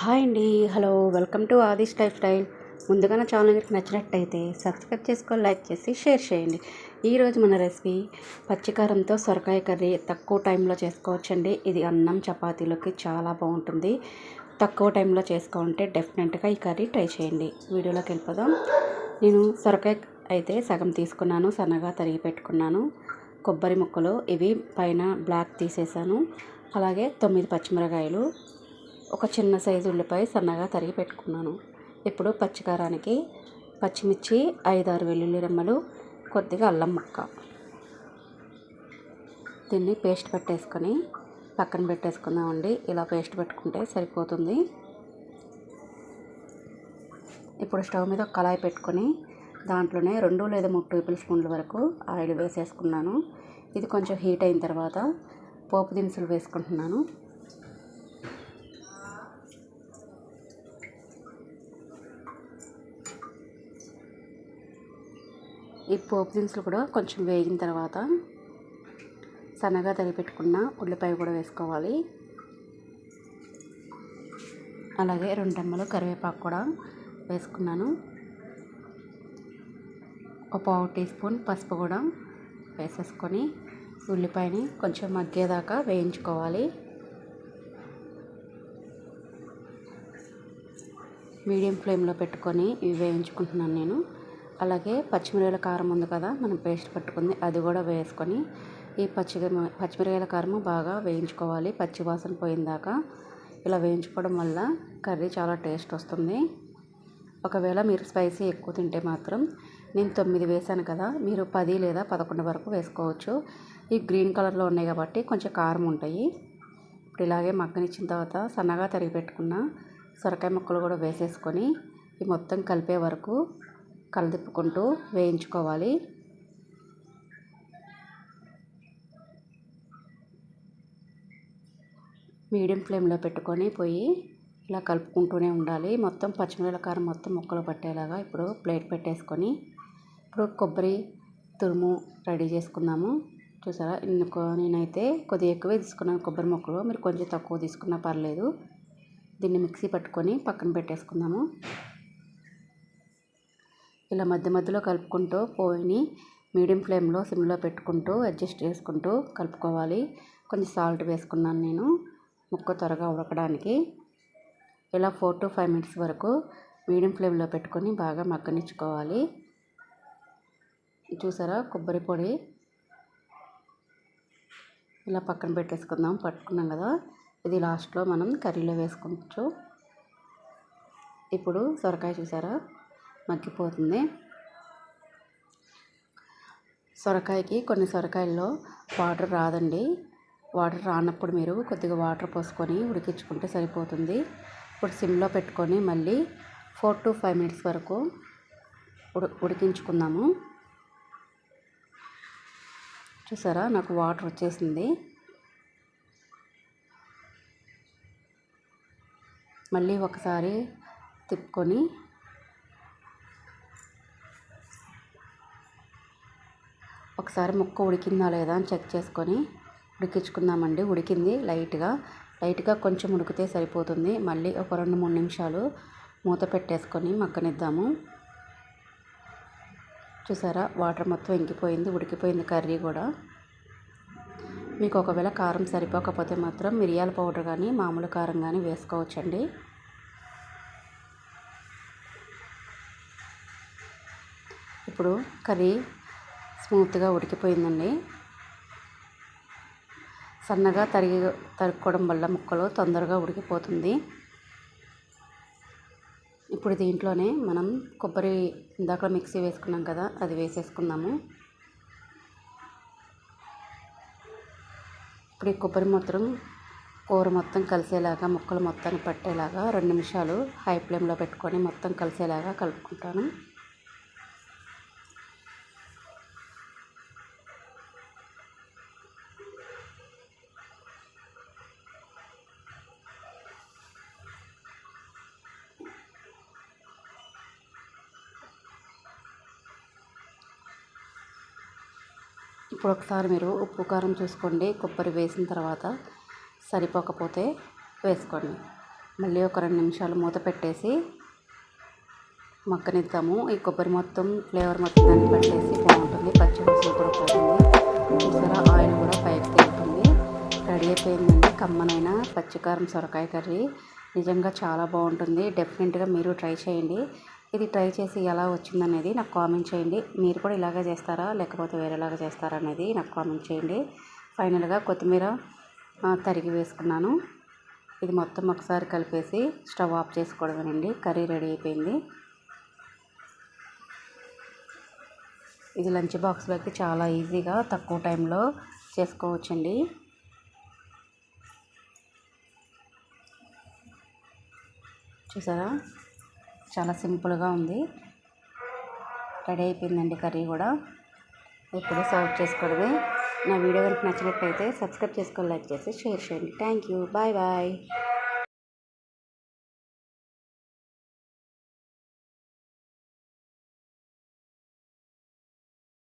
Hi అండి. Hello welcome to Aadish lifestyle. ముందుగా నా ఛానల్ మీకు నచ్చినట్టయితే సబ్స్క్రైబ్ చేసుకొని లైక్ చేసి షేర్ చేయండి. ఈరోజు మన రెసిపీ పచ్చికారంతో సొరకాయ కర్రీ తక్కువ టైంలో చేసుకోవచ్చండి. ఇది అన్నం చపాతీలోకి చాలా బాగుంటుంది. తక్కువ టైంలో చేసుకోవాలంటే డెఫినెట్గా ఈ కర్రీ ట్రై చేయండి. వీడియోలోకి వెళ్ళిపోదాం. నేను సొరకాయ అయితే సగం తీసుకున్నాను సన్నగా తరిగి పెట్టుకున్నాను. కొబ్బరి ముక్కలు ఇవి పైన బ్లాక్ తీసేసాను. అలాగే తొమ్మిది పచ్చిమిరకాయలు ఒక చిన్న సైజు ఉల్లిపాయ సన్నగా తరిగి పెట్టుకున్నాను. ఇప్పుడు పచ్చికారానికి పచ్చిమిర్చి ఐదారు వెల్లుల్లి రెమ్మలు కొద్దిగా అల్లం ముక్క. దీన్ని పేస్ట్ పెట్టేసుకొని పక్కన పెట్టేసుకుందామండి. ఇలా పేస్ట్ పెట్టుకుంటే సరిపోతుంది. ఇప్పుడు స్టవ్ మీద కళాయి పెట్టుకొని దాంట్లోనే రెండు లేదా మూడు టేబుల్ స్పూన్ల వరకు ఆయిల్ వేసేసుకున్నాను. ఇది కొంచెం హీట్ అయిన తర్వాత పోపు దినుసులు వేసుకుంటున్నాను. ఈ పోపు దినుసులు కూడా కొంచెం వేగిన తర్వాత సన్నగా తరిపెట్టుకున్న ఉల్లిపాయ కూడా వేసుకోవాలి. అలాగే రెండు రెమ్మలు కరివేపాకు కూడా వేసుకున్నాను. ఒక పావు టీ స్పూన్ పసుపు కూడా వేసేసుకొని ఉల్లిపాయని కొంచెం మగ్గేదాకా వేయించుకోవాలి. మీడియం ఫ్లేమ్లో పెట్టుకొని ఇవి వేయించుకుంటున్నాను నేను. అలాగే పచ్చిమిరపకాయల కారం ఉంది కదా మనం పేస్ట్ పట్టుకుంది అది కూడా వేసుకొని ఈ పచ్చి పచ్చిమిరపకాయల కారం బాగా వేయించుకోవాలి. పచ్చి వాసన పోయిందాక ఇలా వేయించుకోవడం వల్ల కర్రీ చాలా టేస్ట్ వస్తుంది. ఒకవేళ మీరు స్పైసీ ఎక్కువ తింటే మాత్రం నేను తొమ్మిది వేసాను కదా మీరు పది లేదా పదకొండు వరకు వేసుకోవచ్చు. ఈ గ్రీన్ కలర్లో ఉన్నాయి కాబట్టి కొంచెం కారం ఉంటాయి. ఇప్పుడు ఇలాగే మగ్గనిచ్చిన తర్వాత సన్నగా తరిగి పెట్టుకున్న సొరకాయ ముక్కలు కూడా వేసేసుకొని ఈ మొత్తం కలిపే వరకు కలదిప్పుకుంటూ వేయించుకోవాలి. మీడియం ఫ్లేమ్లో పెట్టుకొని పోయి ఇలా కలుపుకుంటూనే ఉండాలి. మొత్తం పచ్చిమిరపకాయ కారం మొత్తం ముక్కలు పట్టేలాగా ఇప్పుడు ప్లేట్ పెట్టేసుకొని ఇప్పుడు కొబ్బరి తురుము రెడీ చేసుకుందాము. చూసారా? నేనైతే కొద్దిగా ఎక్కువే తీసుకున్నాను కొబ్బరి ముక్కలు. మీరు కొంచెం తక్కువ తీసుకున్నా పర్లేదు. దీన్ని మిక్సీ పట్టుకొని పక్కన పెట్టేసుకుందాము. ఇలా మధ్య మధ్యలో కలుపుకుంటూ పోయిని మీడియం ఫ్లేమ్లో సిమ్లో పెట్టుకుంటూ అడ్జస్ట్ చేసుకుంటూ కలుపుకోవాలి. కొంచెం సాల్ట్ వేసుకున్నాను నేను ముక్క త్వరగా ఉడకడానికి. ఇలా ఫోర్ టు ఫైవ్ మినిట్స్ వరకు మీడియం ఫ్లేమ్లో పెట్టుకొని బాగా మగ్గనిచ్చుకోవాలి. చూసారా కొబ్బరి పొడి? ఇలా పక్కన పెట్టేసుకుందాం. పట్టుకున్నాం కదా. ఇది లాస్ట్లో మనం కర్రీలో వేసుకోవచ్చు. ఇప్పుడు సొరకాయ చూసారా? మగ్గిపోతుంది. సొరకాయకి కొన్ని సొరకాయల్లో వాటర్ రాదండి. వాటర్ రానప్పుడు మీరు కొద్దిగా వాటర్ పోసుకొని ఉడికించుకుంటే సరిపోతుంది. ఇప్పుడు సిమ్లో పెట్టుకొని మళ్ళీ ఫోర్ టు ఫైవ్ మినిట్స్ వరకు ఉడి ఉడికించుకుందాము. చూసారా? నాకు వాటర్ వచ్చేసింది. మళ్ళీ ఒకసారి తిప్పుకొని ఒకసారి ముక్క ఉడికిందా లేదా అని చెక్ చేసుకొని ఉడికించుకుందామండి. ఉడికింది లైట్గా. లైట్గా కొంచెం ఉడికితే సరిపోతుంది. మళ్ళీ ఒక రెండు మూడు నిమిషాలు మూత పెట్టేసుకొని మగ్గనిద్దాము. చూసారా? వాటర్ మొత్తం ఇంకిపోయింది. ఉడికిపోయింది కర్రీ కూడా. మీకు ఒకవేళ కారం సరిపోకపోతే మాత్రం మిరియాల పౌడర్ కానీ మామూలు కారం కానీ వేసుకోవచ్చండి. ఇప్పుడు కర్రీ స్మూత్గా ఉడికిపోయిందండి. సన్నగా తరిగి తరుక్కోవడం వల్ల ముక్కలు తొందరగా ఉడికిపోతుంది. ఇప్పుడు దీంట్లోనే మనం కొబ్బరి ఇందాక మిక్సీ వేసుకున్నాం కదా అది వేసేసుకుందాము. ఇప్పుడు ఈ కొబ్బరి మొత్తం కూర మొత్తం కలిసేలాగా ముక్కలు మొత్తాన్ని పట్టేలాగా రెండు నిమిషాలు హై ఫ్లేమ్లో పెట్టుకొని మొత్తం కలిసేలాగా కలుపుకుంటాను. ఇప్పుడు ఒకసారి మీరు ఉప్పు కారం చూసుకోండి. కొబ్బరి వేసిన తర్వాత సరిపోకపోతే వేసుకోండి. మళ్ళీ ఒక రెండు నిమిషాలు మూత పెట్టేసి మక్కనిద్దాము ఈ కొబ్బరి మొత్తం ఫ్లేవర్ మొత్తం దాన్ని పట్టేసి బాగుంటుంది. పచ్చి వాసన కూడా పోతుంది చూసారా? ఆయిల్ కూడా పైకి తేలుతుంది. రెడీ అయిపోయిందండి కమ్మనైన పచ్చికారం సొరకాయ కర్రీ. నిజంగా చాలా బాగుంటుంది. డెఫినెట్గా మీరు ట్రై చేయండి. ఇది ట్రై చేసి ఎలా వచ్చిందనేది నాకు కామెంట్ చేయండి. మీరు కూడా ఇలాగే చేస్తారా? లేకపోతే వేరేలాగా చేస్తారా అనేది నాకు కామెంట్ చేయండి. ఫైనల్గా కొత్తిమీర తరిగి వేసుకున్నాను. ఇది మొత్తం ఒకసారి కలిపేసి స్టవ్ ఆఫ్ చేసుకోవడమేనండి. కర్రీ రెడీ అయిపోయింది. ఇది లంచ్ బాక్స్లోకి చాలా ఈజీగా తక్కువ టైంలో చేసుకోవచ్చండి. చూసారా? చాలా సింపుల్గా ఉంది. రెడీ అయిపోయిందండి కర్రీ కూడా. ఇప్పుడు సర్వ్ చేసుకోవడమే. నా వీడియో కనుక నచ్చినట్టయితే సబ్స్క్రైబ్ చేసుకొని లైక్ చేసి షేర్ చేయండి. Thank you. Bye bye.